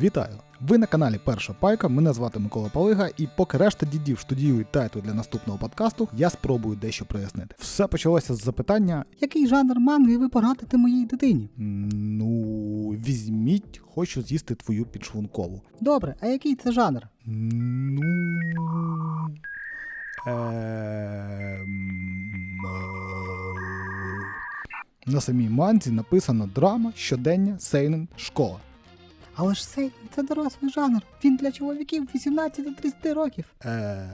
Вітаю! Ви на каналі Перша Пайка. Мене звати Микола Палига, і поки решта дідів штудіюють тайту для наступного подкасту, я спробую дещо прояснити. Все почалося з запитання: Який жанр манги ви порадите моїй дитині? Ну, візьміть, хочу з'їсти твою підшлункову. Добре, а який це жанр? Ну. ем, На самій манзі написано драма, щодення, сейнен, школа. Але ж цей це дорослий жанр. Він для чоловіків 18-30 років. Е,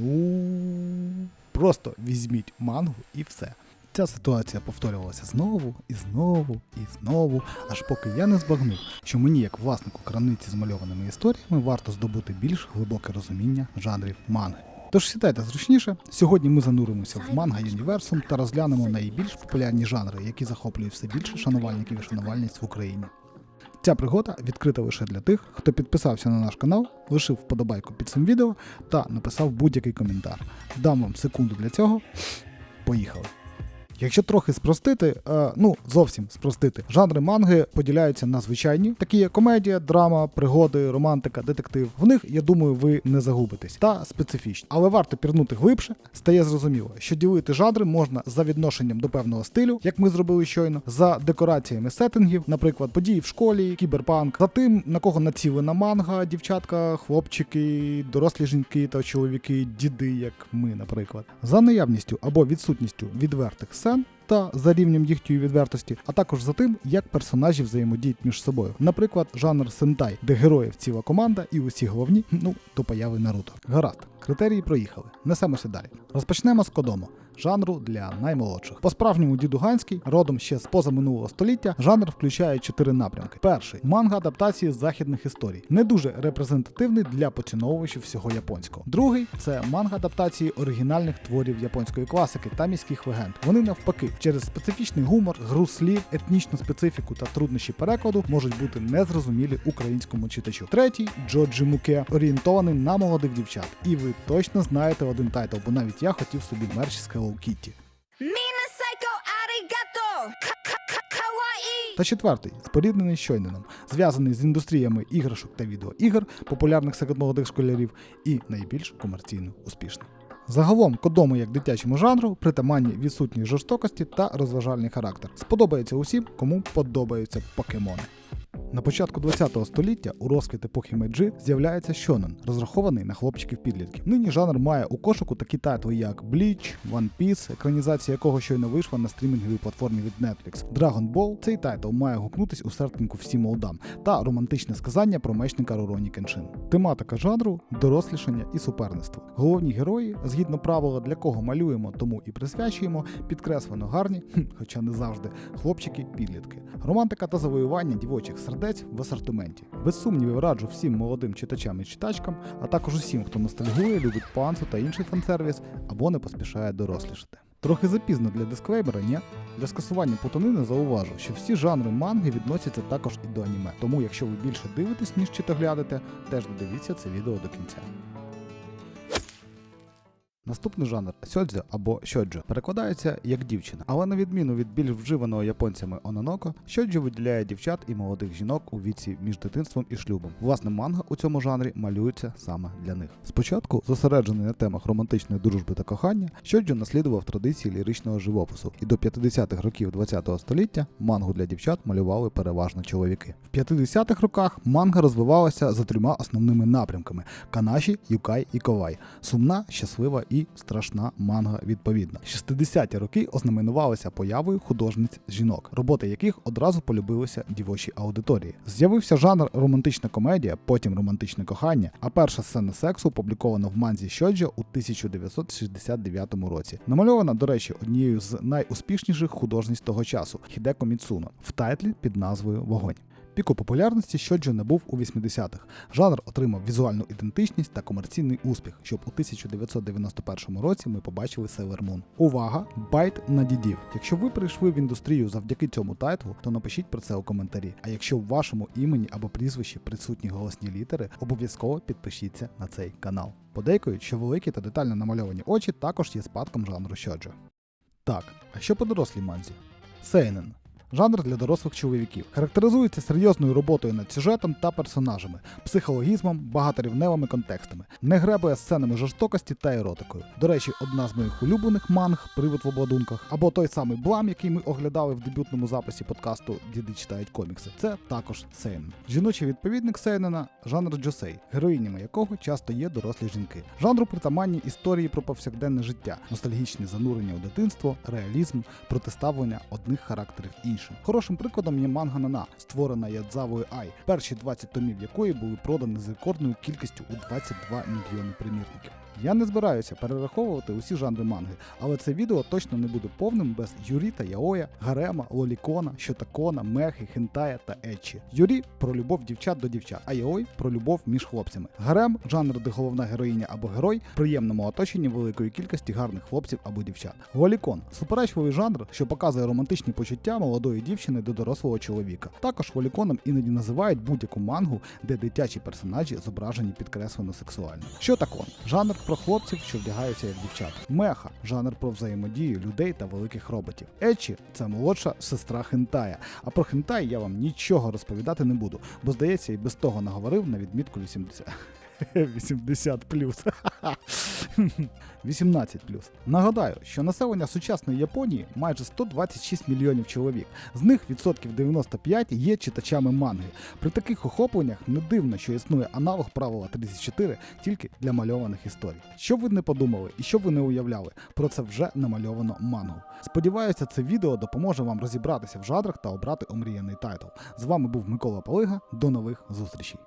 ну, просто візьміть мангу і все. Ця ситуація повторювалася знову і знову і знову, аж поки я не збагнув, що мені, як власнику крамниці з мальованими історіями, варто здобути більш глибоке розуміння жанрів манги. Тож сідайте зручніше. Сьогодні ми зануримося в манга юніверсум та розглянемо найбільш популярні жанри, які захоплюють все більше шанувальників і шанувальниць в Україні. Ця пригода відкрита лише для тих, хто підписався на наш канал, лишив вподобайку під цим відео та написав будь-який коментар. Дам вам секунду для цього. Поїхали. Якщо трохи спростити, е, ну зовсім спростити, жанри манги поділяються на звичайні, такі як комедія, драма, пригоди, романтика, детектив. В них, я думаю, ви не загубитесь, та специфічні. Але варто пірнути глибше, стає зрозуміло, що ділити жанри можна за відношенням до певного стилю, як ми зробили щойно, за декораціями сеттингів, наприклад, події в школі, кіберпанк, за тим, на кого націлена манга, дівчатка, хлопчики, дорослі жінки та чоловіки, діди, як ми, наприклад, за наявністю або відсутністю відвертих сцен та за рівнем їхньої відвертості, а також за тим, як персонажі взаємодіють між собою. Наприклад, жанр сентай, де героїв ціла команда і усі головні, ну, до появи Наруто. Гаразд, критерії проїхали. Несемося далі. Розпочнемо з Кодомо. Жанру для наймолодших. По-справжньому дідуганський, родом ще з поза минулого століття, жанр включає чотири напрямки. Перший манга адаптації західних історій, не дуже репрезентативний для поціновувачів всього японського. Другий це манга адаптації оригінальних творів японської класики та міських легенд. Вони навпаки, через специфічний гумор, гру слів, етнічну специфіку та труднощі перекладу можуть бути незрозумілі українському читачу. Третій Джоджі Муке орієнтований на молодих дівчат. І ви точно знаєте один тайтл, бо навіть я хотів собі мерч з Hello Kitty. Та четвертий, споріднений щойнином, зв'язаний з індустріями іграшок та відеоігр, популярних серед молодих школярів, і найбільш комерційно успішний. Загалом кодому як дитячому жанру, притаманні відсутність жорстокості та розважальний характер. Сподобається усім, кому подобаються покемони. На початку 20 століття у розквіт епохи Мейджи з'являється Шонен, розрахований на хлопчиків-підлітків. Нині жанр має у кошику такі тайтли, як Bleach, One Piece, екранізація якого щойно вийшла на стрімінговій платформі від Netflix. Dragon Ball цей тайтл має гукнутись у серденьку всім молодам та романтичне сказання про мечника Руроні Кеншин. Тематика жанру дорослішання і суперництво. Головні герої, згідно правила, для кого малюємо, тому і присвячуємо, підкреслено гарні, хоча не завжди, хлопчики-підлітки. Романтика та завоювання дівочих сердець в асортименті. Без сумнівів раджу всім молодим читачам і читачкам, а також усім, хто ностальгує, любить панцу та інший фан-сервіс або не поспішає дорослішати. Трохи запізно для дисклеймера, ні? Для скасування путанини зауважу, що всі жанри манги відносяться також і до аніме. Тому, якщо ви більше дивитесь, ніж читоглядите, теж додивіться це відео до кінця. Наступний жанр сьодзьо або щоджо перекладається як дівчина, але на відміну від більш вживаного японцями ононоко, щоджо виділяє дівчат і молодих жінок у віці між дитинством і шлюбом. Власне, манга у цьому жанрі малюється саме для них. Спочатку, зосереджений на темах романтичної дружби та кохання, щоджо наслідував традиції ліричного живопису, і до 50-х років ХХ століття мангу для дівчат малювали переважно чоловіки. В 50-х роках манга розвивалася за трьома основними напрямками: канаші, юкай і ковай, сумна, щаслива і страшна манга відповідно. 60-ті роки ознаменувалися появою художниць жінок, роботи яких одразу полюбилися дівочій аудиторії. З'явився жанр романтична комедія, потім романтичне кохання, а перша сцена сексу опублікована в манзі Щоджо у 1969 році. Намальована, до речі, однією з найуспішніших художниць того часу Хідеко Міцуно в тайтлі під назвою Вогонь. Піку популярності Щоджо набув у 80-х. Жанр отримав візуальну ідентичність та комерційний успіх, щоб у 1991 році ми побачили Sailor Moon. Увага! Байт на дідів. Якщо ви прийшли в індустрію завдяки цьому тайтлу, то напишіть про це у коментарі. А якщо в вашому імені або прізвищі присутні голосні літери, обов'язково підпишіться на цей канал. Подейкують, що великі та детально намальовані очі також є спадком жанру Щоджо. Так, а що по дорослій манзі? Сейнен. Жанр для дорослих чоловіків. Характеризується серйозною роботою над сюжетом та персонажами, психологізмом, багаторівневими контекстами, не гребує сценами жорстокості та еротикою. До речі, одна з моїх улюблених манг Привид в обладунках, або той самий блам, який ми оглядали в дебютному записі подкасту Діди читають комікси. Це також Сейнен. Жіночий відповідник Сейнена жанр Джосей, героїнями якого часто є дорослі жінки. Жанру притаманні історії про повсякденне життя, ностальгічне занурення у дитинство, реалізм, протиставлення одних характерів іншим. Хорошим прикладом є манга Нана, створена Ядзавою Ай, перші 20 томів якої були продані з рекордною кількістю у 22 мільйони примірників. Я не збираюся перераховувати усі жанри манги, але це відео точно не буде повним без Юрі та Яоя, Гарема, Лолікона, Щотакона, Мехи, Хентая та Ечі. Юрі про любов дівчат до дівчат, а Яой про любов між хлопцями. Гарем жанр, де головна героїня або герой в приємному оточенні великої кількості гарних хлопців або дівчат. Лолікон суперечливий жанр, що показує романтичні почуття молодої дівчини до дорослого чоловіка. Також воліконом іноді називають будь-яку мангу, де дитячі персонажі зображені підкреслено сексуально. Що такон? Жанр про хлопців, що вдягаються як дівчата. Меха жанр про взаємодію людей та великих роботів. Ечі це молодша сестра Хентая. А про Хентай я вам нічого розповідати не буду, бо здається, і без того наговорив на відмітку 80. 80 плюс. 18. Нагадаю, що населення сучасної Японії майже 126 мільйонів чоловік. З них відсотків 95 є читачами манги. При таких охопленнях не дивно, що існує аналог правила 34 тільки для мальованих історій. Що ви не подумали і що ви не уявляли, про це вже намальовано мангу. Сподіваюся, це відео допоможе вам розібратися в жанрах та обрати омріяний тайтл. З вами був Микола Палига. До нових зустрічей.